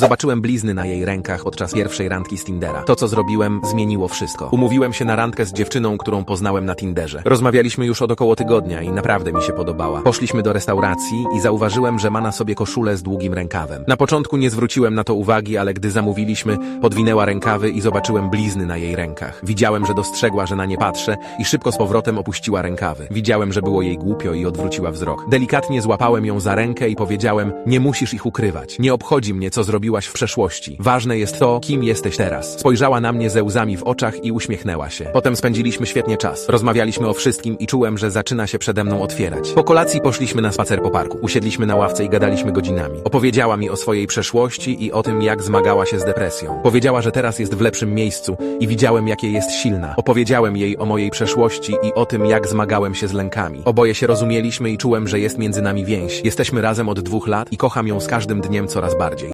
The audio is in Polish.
Zobaczyłem blizny na jej rękach podczas pierwszej randki z Tindera. To, co zrobiłem, zmieniło wszystko. Umówiłem się na randkę z dziewczyną, którą poznałem na Tinderze. Rozmawialiśmy już od około tygodnia i naprawdę mi się podobała. Poszliśmy do restauracji i zauważyłem, że ma na sobie koszulę z długim rękawem. Na początku nie zwróciłem na to uwagi, ale gdy zamówiliśmy, podwinęła rękawy i zobaczyłem blizny na jej rękach. Widziałem, że dostrzegła, że na nie patrzę i szybko z powrotem opuściła rękawy. Widziałem, że było jej głupio i odwróciła wzrok. Delikatnie złapałem ją za rękę i powiedziałem: Nie musisz ich ukrywać. Nie obchodzi mnie, co zrobiłaś w przeszłości. Ważne jest to, kim jesteś teraz. Spojrzała na mnie ze łzami w oczach i uśmiechnęła się. Potem spędziliśmy świetnie czas. Rozmawialiśmy o wszystkim i czułem, że zaczyna się przede mną otwierać. Po kolacji poszliśmy na spacer po parku. Usiedliśmy na ławce i gadaliśmy godzinami. Opowiedziała mi o swojej przeszłości i o tym, jak zmagała się z depresją. Powiedziała, że teraz jest w lepszym miejscu i widziałem, jakie jest silna. Opowiedziałem jej o mojej przeszłości i o tym, jak zmagałem się z lękami. Oboje się rozumieliśmy i czułem, że jest między nami więź. Jesteśmy razem od dwóch lat i kocham ją z każdym dniem coraz bardziej.